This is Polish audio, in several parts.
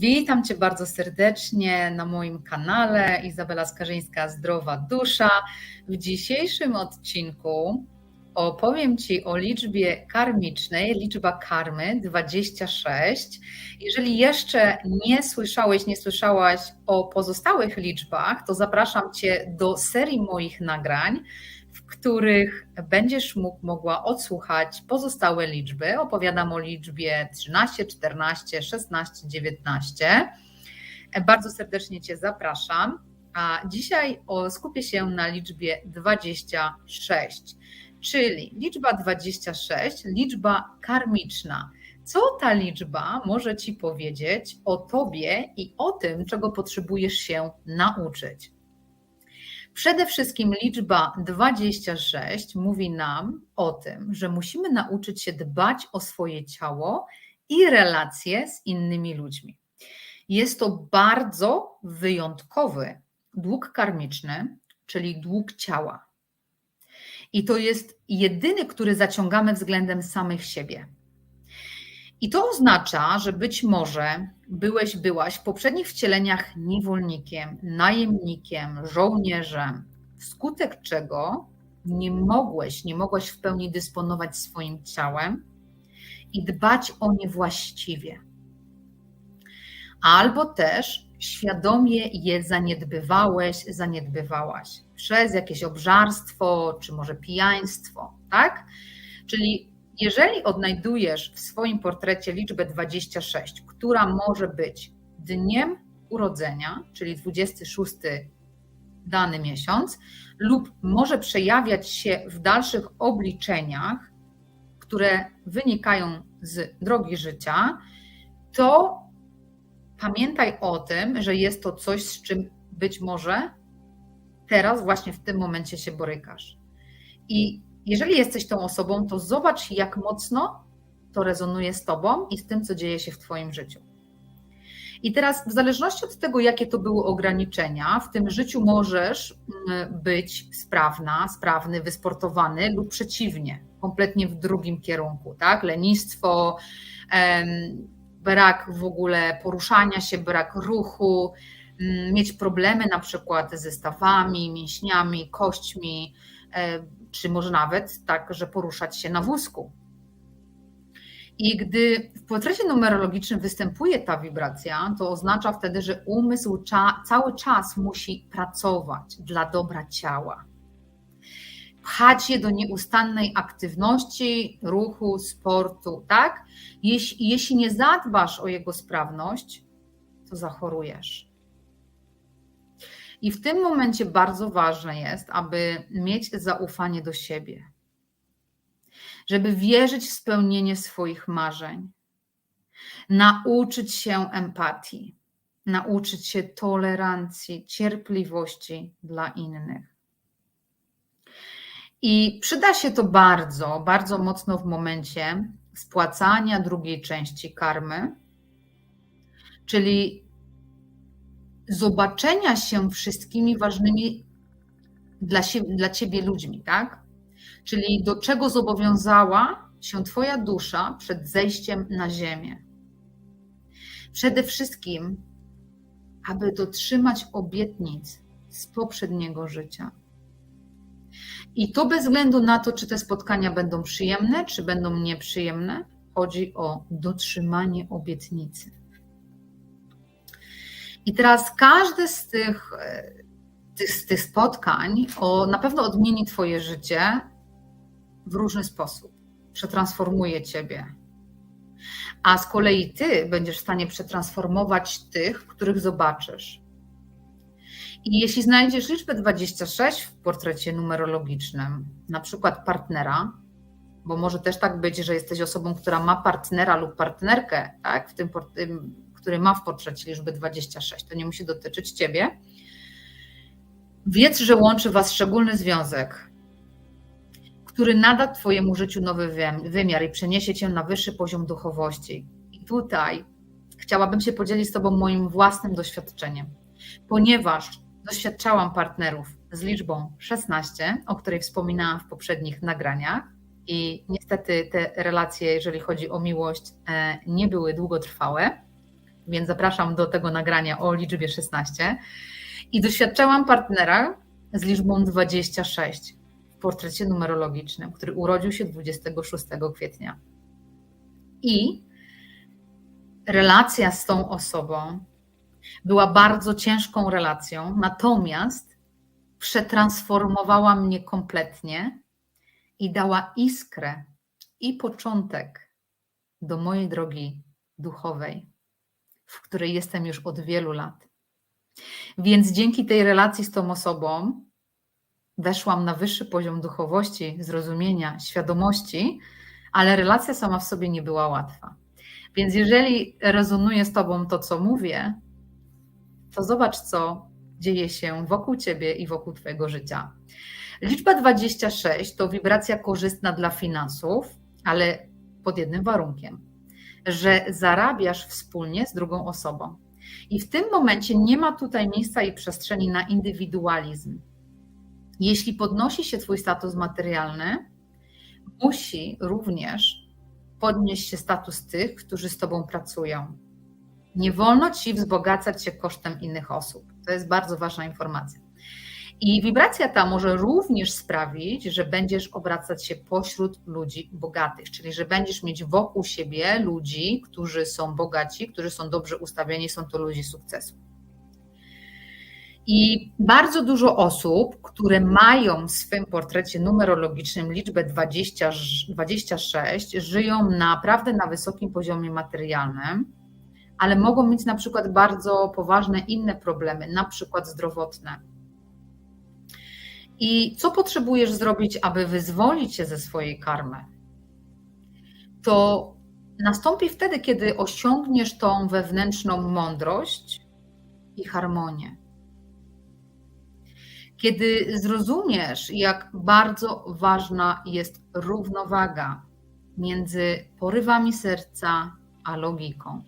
Witam Cię bardzo serdecznie na moim kanale Izabela Skarżyńska Zdrowa Dusza. W dzisiejszym odcinku opowiem Ci o liczbie karmicznej, liczba karmy 26. Jeżeli jeszcze nie słyszałeś, nie słyszałaś o pozostałych liczbach, to zapraszam Cię do serii moich nagrań których będziesz mógł, mogła odsłuchać pozostałe liczby. Opowiadam o liczbie 13, 14, 16, 19. Bardzo serdecznie Cię zapraszam. A dzisiaj skupię się na liczbie 26, czyli liczba 26, liczba karmiczna. Co ta liczba może Ci powiedzieć o Tobie i o tym, czego potrzebujesz się nauczyć? Przede wszystkim liczba 26 mówi nam o tym, że musimy nauczyć się dbać o swoje ciało i relacje z innymi ludźmi. Jest to bardzo wyjątkowy dług karmiczny, czyli dług ciała. I to jest jedyny, który zaciągamy względem samych siebie. I to oznacza, że być może byłeś, byłaś w poprzednich wcieleniach niewolnikiem, najemnikiem, żołnierzem, wskutek czego nie mogłeś, nie mogłaś w pełni dysponować swoim ciałem i dbać o nie właściwie. Albo też świadomie je zaniedbywałeś, zaniedbywałaś przez jakieś obżarstwo, czy może pijaństwo, tak? Czyli jeżeli odnajdujesz w swoim portrecie liczbę 26, która może być dniem urodzenia, czyli 26 dany miesiąc, lub może przejawiać się w dalszych obliczeniach, które wynikają z drogi życia, to pamiętaj o tym, że jest to coś, z czym być może teraz, właśnie w tym momencie się borykasz. I jeżeli jesteś tą osobą, to zobacz, jak mocno to rezonuje z tobą i z tym, co dzieje się w twoim życiu. I teraz, w zależności od tego, jakie to były ograniczenia, w tym życiu możesz mm, być sprawna, sprawny, wysportowany lub przeciwnie, kompletnie w drugim kierunku, tak? Lenistwo, brak w ogóle poruszania się, brak ruchu, mm, mieć problemy na przykład ze stawami, mięśniami, kośćmi, czy może nawet tak, że poruszać się na wózku. I gdy w portrecie numerologicznym występuje ta wibracja, to oznacza wtedy, że umysł cały czas musi pracować dla dobra ciała. Pchać je do nieustannej aktywności, ruchu, sportu, tak? Jeśli, jeśli nie zadbasz o jego sprawność, to zachorujesz. I w tym momencie bardzo ważne jest, aby mieć zaufanie do siebie, żeby wierzyć w spełnienie swoich marzeń, nauczyć się empatii, nauczyć się tolerancji, cierpliwości dla innych. I przyda się to bardzo, bardzo mocno w momencie spłacania drugiej części karmy, czyli zobaczenia się wszystkimi ważnymi dla, siebie, dla ciebie ludźmi, tak? Czyli do czego zobowiązała się Twoja dusza przed zejściem na ziemię. Przede wszystkim, aby dotrzymać obietnic z poprzedniego życia. I to bez względu na to, czy te spotkania będą przyjemne, czy będą nieprzyjemne, chodzi o dotrzymanie obietnicy. I teraz każde z tych, e, tych, z tych spotkań o, na pewno odmieni Twoje życie w różny sposób, przetransformuje Ciebie. A z kolei Ty będziesz w stanie przetransformować tych, których zobaczysz. I jeśli znajdziesz liczbę 26 w portrecie numerologicznym, na przykład partnera, bo może też tak być, że jesteś osobą, która ma partnera lub partnerkę, tak, w tym, który ma w portrecie liczby 26, to nie musi dotyczyć Ciebie. Wiedz, że łączy Was szczególny związek, który nada Twojemu życiu nowy wymiar i przeniesie Cię na wyższy poziom duchowości. I tutaj chciałabym się podzielić z Tobą moim własnym doświadczeniem, ponieważ doświadczałam partnerów z liczbą 16, o której wspominałam w poprzednich nagraniach. I niestety te relacje, jeżeli chodzi o miłość, e, nie były długotrwałe więc zapraszam do tego nagrania o liczbie 16. I doświadczałam partnera z liczbą 26 w portrecie numerologicznym, który urodził się 26 kwietnia. I relacja z tą osobą była bardzo ciężką relacją, natomiast przetransformowała mnie kompletnie i dała iskrę i początek do mojej drogi duchowej, w której jestem już od wielu lat. Więc dzięki tej relacji z tą osobą weszłam na wyższy poziom duchowości, zrozumienia, świadomości, ale relacja sama w sobie nie była łatwa. Więc jeżeli rezonuje z Tobą to, co mówię, to zobacz, co dzieje się wokół Ciebie i wokół Twojego życia. Liczba 26 to wibracja korzystna dla finansów, ale pod jednym warunkiem, że zarabiasz wspólnie z drugą osobą. I w tym momencie nie ma tutaj miejsca i przestrzeni na indywidualizm. Jeśli podnosi się Twój status materialny, musi również podnieść się status tych, którzy z Tobą pracują. Nie wolno Ci wzbogacać się kosztem innych osób. To jest bardzo ważna informacja. I wibracja ta może również sprawić, że będziesz obracać się pośród ludzi bogatych, czyli że będziesz mieć wokół siebie ludzi, którzy są bogaci, którzy są dobrze ustawieni, są to ludzie sukcesu. I bardzo dużo osób, które mają w swym portrecie numerologicznym liczbę 20, 26, żyją naprawdę na wysokim poziomie materialnym, ale mogą mieć na przykład bardzo poważne inne problemy, na przykład zdrowotne. I co potrzebujesz zrobić, aby wyzwolić się ze swojej karmy? To nastąpi wtedy, kiedy osiągniesz tą wewnętrzną mądrość i harmonię. Kiedy zrozumiesz, jak bardzo ważna jest równowaga między porywami serca a logiką,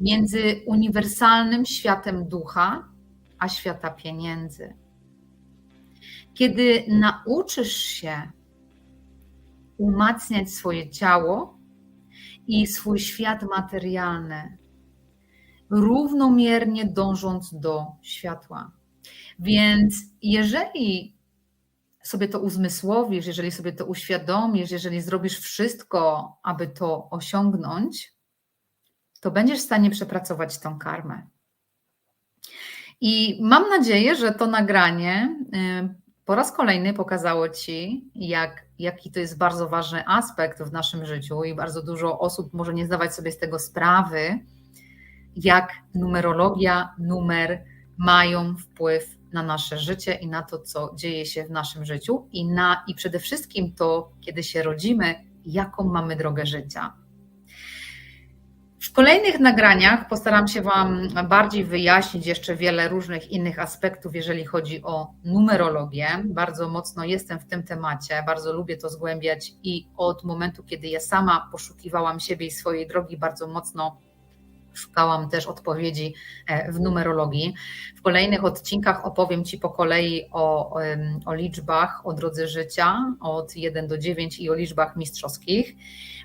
między uniwersalnym światem ducha a świata pieniędzy. Kiedy nauczysz się umacniać swoje ciało i swój świat materialny, równomiernie dążąc do światła. Więc jeżeli sobie to uzmysłowisz, jeżeli sobie to uświadomisz, jeżeli zrobisz wszystko, aby to osiągnąć, to będziesz w stanie przepracować tą karmę. I mam nadzieję, że to nagranie y, po raz kolejny pokazało Ci, jak, jaki to jest bardzo ważny aspekt w naszym życiu, i bardzo dużo osób może nie zdawać sobie z tego sprawy, jak numerologia, numer mają wpływ na nasze życie i na to, co dzieje się w naszym życiu, i, na, i przede wszystkim to, kiedy się rodzimy, jaką mamy drogę życia. W kolejnych nagraniach postaram się Wam bardziej wyjaśnić jeszcze wiele różnych innych aspektów, jeżeli chodzi o numerologię. Bardzo mocno jestem w tym temacie, bardzo lubię to zgłębiać i od momentu, kiedy ja sama poszukiwałam siebie i swojej drogi, bardzo mocno szukałam też odpowiedzi e, w numerologii. W kolejnych odcinkach opowiem Ci po kolei o, o liczbach, o drodze życia od 1 do 9 i o liczbach mistrzowskich.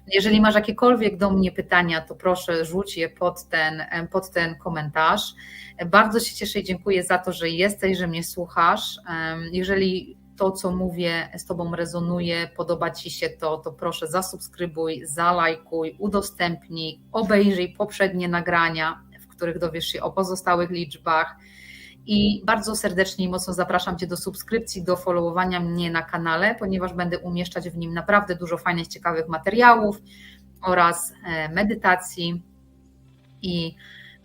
Jeżeli masz jakiekolwiek do mnie pytania, to proszę rzuć je pod ten, pod ten komentarz. Bardzo się cieszę i dziękuję za to, że jesteś, że mnie słuchasz. Jeżeli to, co mówię, z Tobą rezonuje, podoba Ci się to, to proszę zasubskrybuj, zalajkuj, udostępnij, obejrzyj poprzednie nagrania, w których dowiesz się o pozostałych liczbach. I bardzo serdecznie i mocno zapraszam Cię do subskrypcji, do followowania mnie na kanale, ponieważ będę umieszczać w nim naprawdę dużo fajnych, ciekawych materiałów oraz e, medytacji i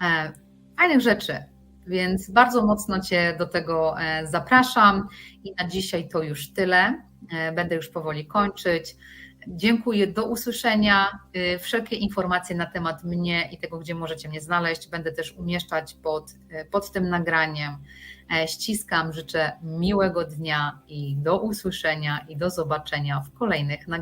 e, fajnych rzeczy. Więc bardzo mocno Cię do tego e, zapraszam i na dzisiaj to już tyle. Będę już powoli kończyć. Dziękuję, do usłyszenia. Y, wszelkie informacje na temat mnie i tego, gdzie możecie mnie znaleźć, będę też umieszczać pod, y, pod tym nagraniem. E, ściskam, życzę miłego dnia i do usłyszenia i do zobaczenia w kolejnych nagraniach.